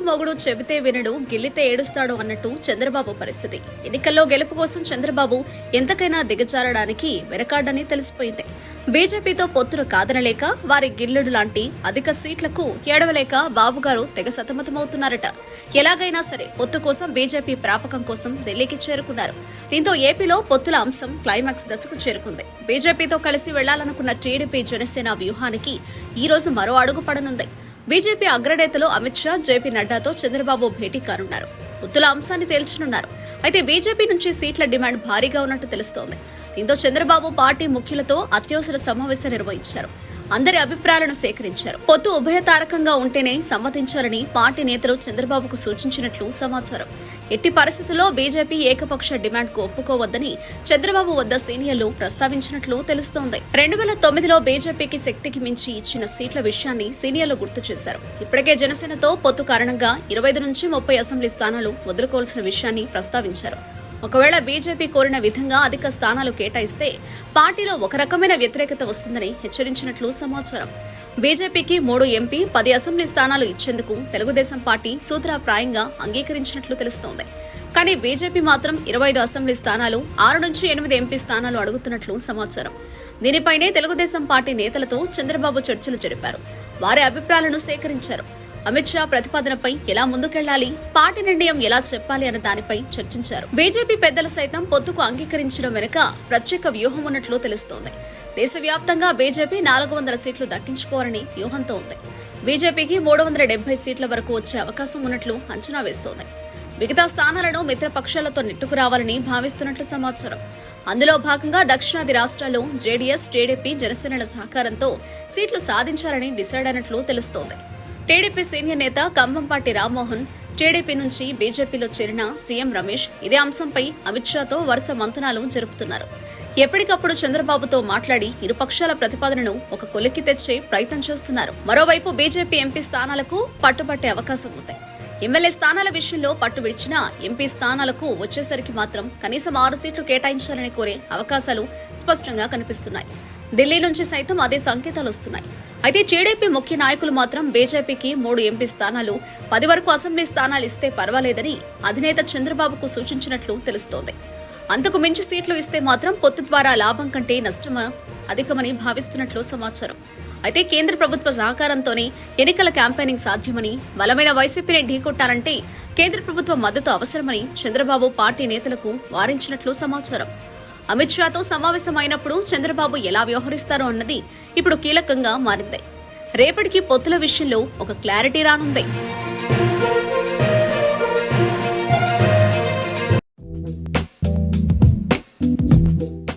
మొగుడు చెబితే వినడు గిల్లితే ఏడుస్తాడు అన్నట్టు చంద్రబాబు పరిస్థితి. ఎన్నికల్లో గెలుపు కోసం చంద్రబాబు ఎంతకైనా దిగజారడానికి వెనకాడని తెలిసిపోయింది. బీజేపీతో పొత్తులు కాదనలేక వారి గిల్లుడు లాంటి అధిక సీట్లకు ఏడవలేక బాబుగారు తెగ సతమతమవుతున్నారట. ఎలాగైనా సరే పొత్తు కోసం బీజేపీ ప్రాపకం కోసం ఢిల్లీకి చేరుకున్నారు. దీంతో ఏపీలో పొత్తుల అంశం క్లైమాక్స్ దశకు చేరుకుంది. బీజేపీతో కలిసి వెళ్ళాలనుకున్న టీడీపీ జనసేన వ్యూహానికి ఈ రోజు మరో అడుగు పడనుంది. బీజేపీ అగ్రనేతలు అమిత్ షా జేపీ నడ్డాతో చంద్రబాబు భేటీ కానున్నారు. పొత్తుల అంశాన్ని తేల్చనున్నారు. అయితే బీజేపీ నుంచి సీట్ల డిమాండ్ భారీగా ఉన్నట్టు తెలుస్తోంది. దీంతో చంద్రబాబు పార్టీ ముఖ్యులతో అత్యవసర సమావేశం నిర్వహించారు. అందరి అభిప్రాయాలను సేకరించారు. పొత్తు ఉభయతారకంగా ఉంటేనే సమ్మతించాలని పార్టీ నేతలు చంద్రబాబుకు సూచించినట్లు సమాచారం. ఎట్టి పరిస్థితుల్లో బీజేపీ ఏకపక్ష డిమాండ్కు ఒప్పుకోవద్దని చంద్రబాబు వద్ద సీనియర్లు ప్రస్తావించినట్లు తెలుస్తోంది. రెండు వేల తొమ్మిదిలో బీజేపీకి శక్తికి మించి ఇచ్చిన సీట్ల విషయాన్ని సీనియర్లు గుర్తు చేశారు. ఇప్పటికే జనసేనతో పొత్తు కారణంగా ఇరవై ఐదు నుంచి ముప్పై అసెంబ్లీ స్థానాలు వదులుకోవాల్సిన విషయాన్ని ప్రస్తావించారు. ఒకవేళ బీజేపీ కోరిన విధంగా అధిక స్థానాలు కేటాయిస్తే పార్టీలో ఒక రకమైన వ్యతిరేకత వస్తుందని హెచ్చరించినట్లు సమాచారం. బీజేపీకి మూడు ఎంపీ పది అసెంబ్లీ స్థానాలు ఇచ్చేందుకు తెలుగుదేశం పార్టీ సూత్రప్రాయంగా అంగీకరించినట్లు తెలుస్తోంది. కానీ బీజేపీ మాత్రం ఇరవై ఐదు అసెంబ్లీ స్థానాలు ఆరు నుంచి ఎనిమిది ఎంపీ స్థానాలు అడుగుతున్నట్లు సమాచారం. దీనిపైనే తెలుగుదేశం పార్టీ నేతలతో చంద్రబాబు చర్చలు జరిపారు. వారి అభిప్రాయాలను సేకరించారు. అమిత్ షా ప్రతిపాదనపై ఎలా ముందుకెళ్ళాలి పార్టీ నిర్ణయం ఎలా చెప్పాలి అన్న దానిపై చర్చించారు. బీజేపీ పెద్దలు సైతం పొత్తుకు అంగీకరించడం వెనుక ప్రత్యేక వ్యూహం ఉన్నట్లు తెలుస్తోంది. దేశవ్యాప్తంగా బీజేపీ నాలుగు వందల సీట్లు దక్కించుకోవాలని వ్యూహంతో ఉంది. బీజేపీకి మూడు వందల డెబ్బై సీట్ల వరకు వచ్చే అవకాశం ఉన్నట్లు అంచనా వేస్తోంది. మిగతా స్థానాలను మిత్రపక్షాలతో నెట్టుకురావాలని భావిస్తున్నట్లు సమాచారం. అందులో భాగంగా దక్షిణాది రాష్ట్రాల్లో జేడీఎస్ టీడీపీ జనసేనల సహకారంతో సీట్లు సాధించాలని డిసైడ్ అయినట్లు తెలుస్తోంది. టీడీపీ సీనియర్ నేత కంభంపాటి రామ్మోహన్ టీడీపీ నుంచి బీజేపీలో చేరిన సీఎం రమేష్ ఇదే అంశంపై అమిత్ షాతో వరుస మంతనాలు జరుపుతున్నారు. ఎప్పటికప్పుడు చంద్రబాబుతో మాట్లాడి ఇరుపక్షాల ప్రతిపాదనను ఒక కొలిక్కి తెచ్చే ప్రయత్నం చేస్తున్నారు. మరోవైపు బీజేపీ ఎంపీ స్థానాలకు పట్టుబట్టే అవకాశం ఉంది. ఎమ్మెల్యే స్థానాల విషయంలో పట్టు విడిచినా ఎంపీ స్థానాలకు వచ్చేసరికి మాత్రం కనీసం ఆరు సీట్లు కేటాయించాలని కోరే అవకాశాలు స్పష్టంగా కనిపిస్తున్నాయి. ఢిల్లీ నుంచి సైతం అదే సంకేతాలు వస్తున్నాయి. అయితే టీడీపీ ముఖ్య నాయకులు మాత్రం బీజేపీకి మూడు ఎంపీ స్థానాలు పది వరకు అసెంబ్లీ స్థానాలు ఇస్తే పర్వాలేదని అధినేత చంద్రబాబుకు సూచించినట్లు తెలుస్తోంది. అంతకు మించి సీట్లు ఇస్తే మాత్రం పొత్తు ద్వారా లాభం కంటే నష్టమా అధికమని భావిస్తున్నట్లు సమాచారం. అయితే కేంద్ర ప్రభుత్వ సహకారంతోనే ఎన్నికల క్యాంపెయినింగ్ సాధ్యమని బలమైన వైసీపీని ఢీకొట్టాలంటే కేంద్ర ప్రభుత్వ మద్దతు అవసరమని చంద్రబాబు పార్టీ నేతలకు వారించినట్లు సమాచారం. అమిత్ షాతో సమావేశమైనప్పుడు చంద్రబాబు ఎలా వ్యవహరిస్తారో అన్నది ఇప్పుడు కీలకంగా మారింది. రేపటికి పొత్తుల విషయంలో ఒక క్లారిటీ రానుంది.